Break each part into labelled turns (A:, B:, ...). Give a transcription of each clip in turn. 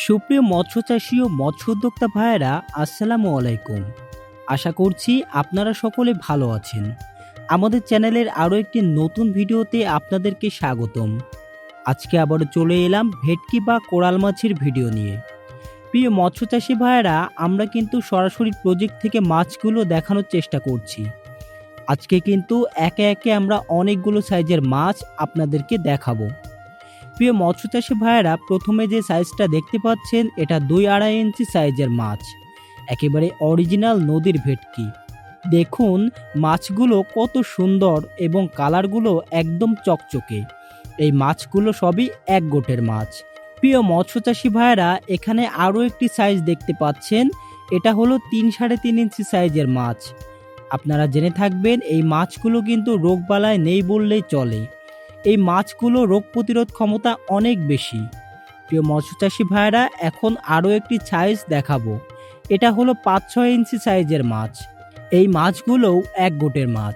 A: সুপ্রিয় মৎস্য চাষী ও মৎস্য উদ্যোক্তা ভাইয়েরা, আসসালামু আলাইকুম। আশা করছি আপনারা সকলে ভালো আছেন। আমাদের চ্যানেলের আরও একটি নতুন ভিডিওতে আপনাদেরকে স্বাগতম। আজকে আবারও চলে এলাম ভেটকি বা কোরাল মাছের ভিডিও নিয়ে। প্রিয় মৎস্য চাষী ভাইয়েরা, আমরা কিন্তু সরাসরি প্রজেক্ট থেকে মাছগুলো দেখানোর চেষ্টা করছি। আজকে কিন্তু একে একে আমরা অনেকগুলো সাইজের মাছ আপনাদেরকে দেখাবো। প্রিয় মৎস্য চাষী ভাইয়েরা, প্রথমে যে সাইজটা দেখতে পাচ্ছেন, এটা দুই আড়াই ইঞ্চি সাইজের মাছ। একেবারে অরিজিনাল নদীর ভেটকি। দেখুন, মাছগুলো কত সুন্দর এবং কালারগুলো একদম চকচকে। এই মাছগুলো সবই এক গোটের মাছ। প্রিয় মৎস্য চাষী ভাইয়েরা, এখানে আরও একটি সাইজ দেখতে পাচ্ছেন, এটা হলো তিন সাড়ে তিন ইঞ্চি সাইজের মাছ। আপনারা জেনে থাকবেন, এই মাছগুলো কিন্তু রোগবালায় নেই বললেই চলে। এই মাছগুলো রোগ প্রতিরোধ ক্ষমতা অনেক বেশি। প্রিয় মৎস্য মৎস্যচাষী ভাইয়েরা, এখন আরও একটি সাইজ দেখাবো। এটা হলো পাঁচ ছয় ইঞ্চি সাইজের মাছ। এই মাছগুলোও এক গোটের মাছ।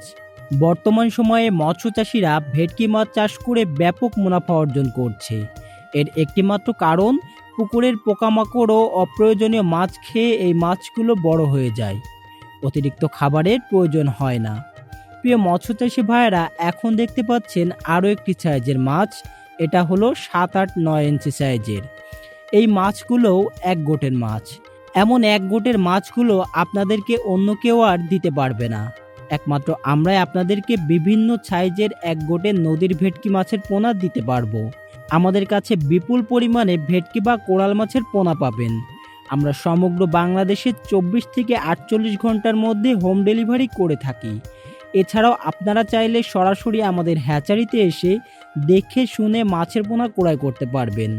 A: বর্তমান সময়ে মৎস্য মৎস্যচাষীরা ভেটকি মাছ চাষ করে ব্যাপক মুনাফা অর্জন করছে। এর একটিমাত্র কারণ, পুকুরের পোকামাকড় ও অপ্রয়োজনীয় মাছ খেয়ে এই মাছগুলো বড় হয়ে যায়। অতিরিক্ত খাবারের প্রয়োজন হয় না। প্রিয় মৎস্যচাষী ভাইয়েরা, এখন দেখতে পাচ্ছেন আরও একটি সাইজের মাছ। এটা হলো সাত আট নয় ইঞ্চি সাইজের এই মাছগুলোও এক গোটের মাছ। এমন এক গোটের মাছগুলো আপনাদেরকে অন্য কেউ আর দিতে পারবে না। একমাত্র আমরাই আপনাদেরকে বিভিন্ন সাইজের এক গোটের নদীর ভেটকি মাছের পোনা দিতে পারব। আমাদের কাছে বিপুল পরিমাণে ভেটকি বা কোরাল মাছের পোনা পাবেন। আমরা সমগ্র বাংলাদেশে চব্বিশ থেকে আটচল্লিশ ঘণ্টার মধ্যে হোম ডেলিভারি করে থাকি। এছাড়াও আপনারা চাইলে সরাসরি আমাদের হ্যাচারিতে এসে দেখে শুনে মাছের পোনা ক্রয় করতে পারবেন।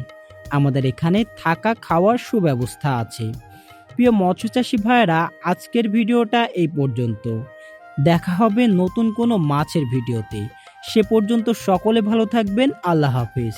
A: আমাদের এখানে থাকা খাওয়ার সুব্যবস্থা আছে। প্রিয় মৎস্যচাষী ভাইয়েরা, আজকের ভিডিওটা এই পর্যন্ত। দেখা হবে নতুন কোনো মাছের ভিডিওতে। সে পর্যন্ত সকলে ভালো থাকবেন। আল্লাহ হাফিজ।